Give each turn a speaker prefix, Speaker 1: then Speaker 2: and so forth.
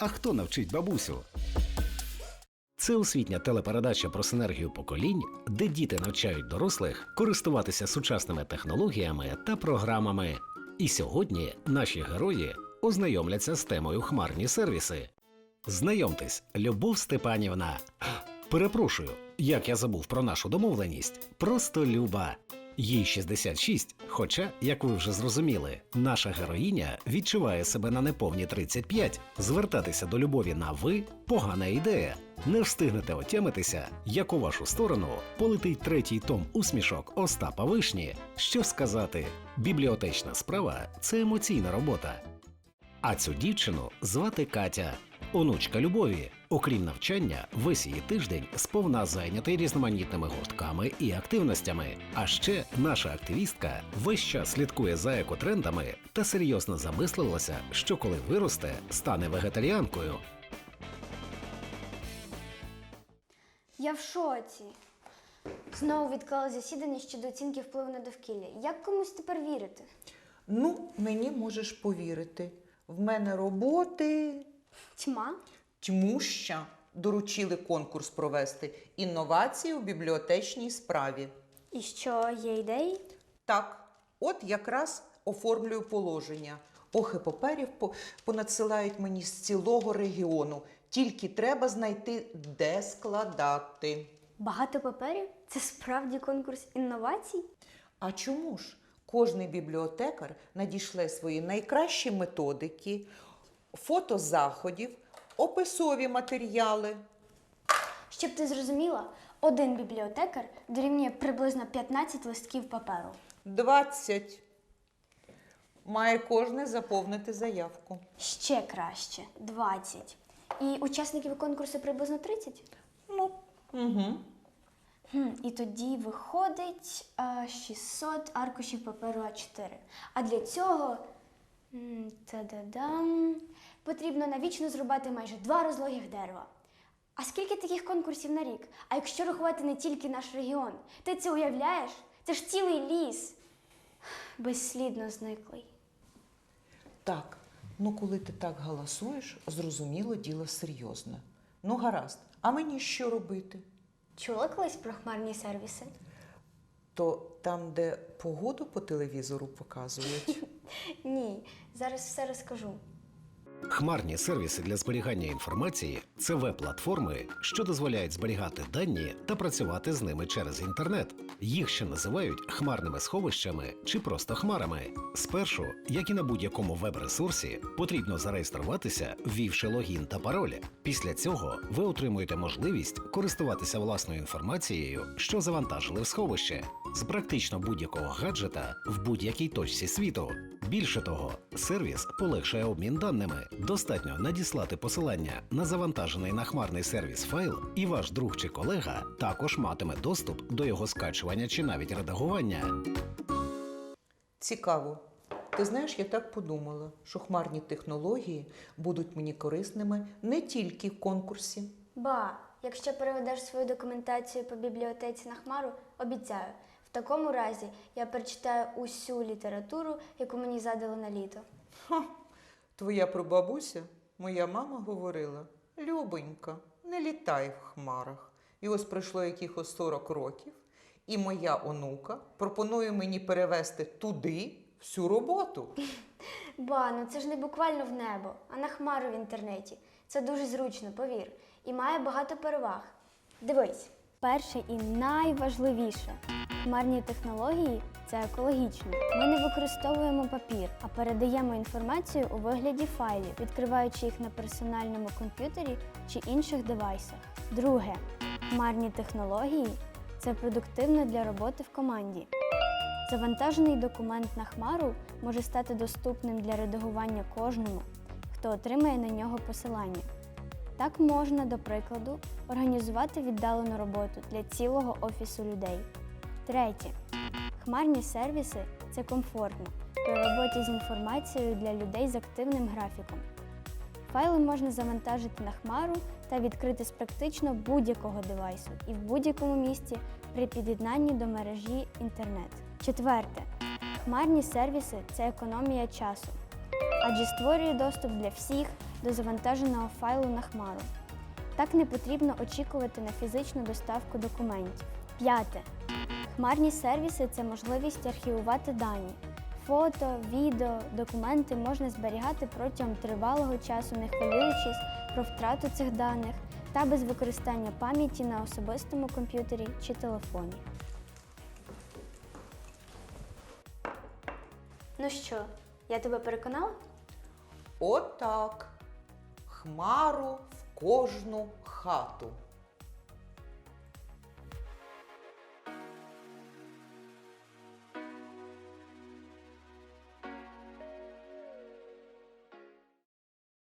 Speaker 1: А хто навчить бабусю? Це освітня телепередача про синергію поколінь, де діти навчають дорослих користуватися сучасними технологіями та програмами. І сьогодні наші герої ознайомляться з темою хмарні сервіси. Знайомтесь, Любов Степанівна. Перепрошую, як я забув про нашу домовленість. Просто Люба. Їй 66, хоча, як ви вже зрозуміли, наша героїня відчуває себе на неповні 35. Звертатися до любові на ви погана ідея. Не встигнете отямитися, як у вашу сторону полетить третій том усмішок Остапа Вишні. Що сказати, бібліотечна справа це емоційна робота. А цю дівчину звати Катя, онучка Любові. Окрім навчання, весь її тиждень сповна зайнятий різноманітними гуртками і активностями. А ще наша активістка весь час слідкує за екотрендами та серйозно замислилася, що коли виросте, стане вегетаріанкою.
Speaker 2: Я в шоці. Знову відклали засідання щодо оцінки впливу на довкілля. Як комусь тепер вірити?
Speaker 3: Ну, мені можеш повірити. В мене роботи
Speaker 2: Тьма?
Speaker 3: тьмуща. Доручили конкурс провести інновації у бібліотечній справі.
Speaker 2: І що, є ідеї?
Speaker 3: Так, от якраз оформлюю положення. Ох, і паперів понадсилають мені з цілого регіону. Тільки треба знайти, де складати.
Speaker 2: Багато паперів? Це справді конкурс інновацій?
Speaker 3: А чому ж? Кожний бібліотекар надішле свої найкращі методики, фото заходів, описові матеріали.
Speaker 2: Щоб ти зрозуміла, один бібліотекар дорівнює приблизно 15 листків паперу.
Speaker 3: 20. Має кожне заповнити заявку.
Speaker 2: Ще краще 20. І учасників конкурсу приблизно 30?
Speaker 3: Ну, угу.
Speaker 2: Хм, і тоді виходить а, 600 аркушів паперу А4. А для цього та-да-дам, потрібно навічно зрубати майже два розлогих дерева. А скільки таких конкурсів на рік? А якщо рахувати не тільки наш регіон, ти це уявляєш? Це ж цілий ліс. Безслідно зниклий.
Speaker 3: Так, ну коли ти так галасуєш, зрозуміло, діло серйозне. Ну, гаразд, а мені що робити?
Speaker 2: Чула колись про хмарні сервіси?
Speaker 3: То там, де погоду по телевізору показують.
Speaker 2: Ні, зараз все розкажу.
Speaker 1: Хмарні сервіси для зберігання інформації це веб-платформи, що дозволяють зберігати дані та працювати з ними через інтернет. Їх ще називають хмарними сховищами чи просто хмарами. Спершу, як і на будь-якому веб-ресурсі, потрібно зареєструватися, ввівши логін та пароль. Після цього ви отримуєте можливість користуватися власною інформацією, що завантажили в сховище, з практично будь-якого гаджета в будь-якій точці світу. Більше того, сервіс полегшує обмін даними. Достатньо надіслати посилання на завантажений на хмарний сервіс файл, і ваш друг чи колега також матиме доступ до його скачування чи навіть редагування.
Speaker 3: Цікаво. Ти знаєш, я так подумала, що хмарні технології будуть мені корисними не тільки в конкурсі.
Speaker 2: Ба, якщо переведеш свою документацію по бібліотеці на хмару, обіцяю, в такому разі я перечитаю усю літературу, яку мені задали на літо.
Speaker 3: Ха, твоя прабабуся, моя мама говорила: Любонька, не літай в хмарах. І ось пройшло якихось 40 років, і моя онука пропонує мені перевести туди всю роботу.
Speaker 2: Ба, ну це ж не буквально в небо, а на хмару в інтернеті. Це дуже зручно, повір, і має багато переваг. Дивись. Перше і найважливіше хмарні технології це екологічно. Ми не використовуємо папір, а передаємо інформацію у вигляді файлів, відкриваючи їх на персональному комп'ютері чи інших девайсах. Друге, хмарні технології це продуктивно для роботи в команді. Завантажений документ на хмару може стати доступним для редагування кожному, хто отримає на нього посилання. Так можна, до прикладу, організувати віддалену роботу для цілого офісу людей. Третє. Хмарні сервіси це комфортно при роботі з інформацією для людей з активним графіком. Файли можна завантажити на хмару та відкрити з практично будь-якого девайсу і в будь-якому місці при під'єднанні до мережі інтернет. Четверте. Хмарні сервіси це економія часу. адже створює доступ для всіх до завантаженого файлу на хмару. Так не потрібно очікувати на фізичну доставку документів. П'яте. Хмарні сервіси це можливість архівувати дані. Фото, відео, документи можна зберігати протягом тривалого часу, не хвилюючись про втрату цих даних та без використання пам'яті на особистому комп'ютері чи телефоні. Ну що, я тебе переконала?
Speaker 3: Отак. Хмару в кожну хату.